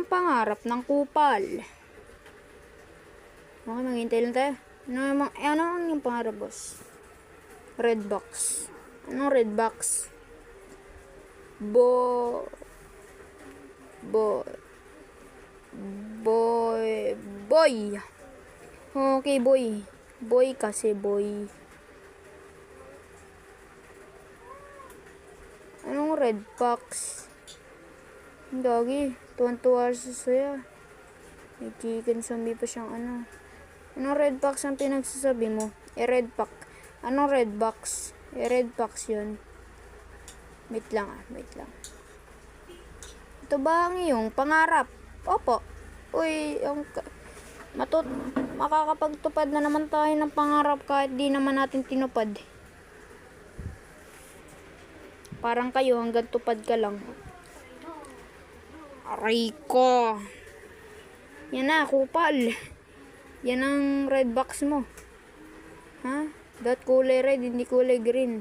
ang pangarap ng kupal? Okay, maghintay lang tayo. Ano eh, ano yung pangarap, boss? Red box. Anong red box? Bo... Bo... Boy... Boy! Okay, boy. Boy kasi, boy. Anong red box? Ang Dagi, tuwan-tuwa sa saya. May zombie pa siyang ano. Anong red box ang pinagsasabi mo? Eh, red pack. Anong red box? Eh, red box yun. Wait lang ah, wait lang. Ito ba ang iyong pangarap? Opo. Uy, yung... ka- Matut... Makakapagtupad na naman tayo ng pangarap kahit di naman natin tinupad. Parang kayo hanggang tupad ka lang. Aray ko. Yan na, kupal. Yan ang red box mo. Ha? Dot kulay red, hindi kulay green.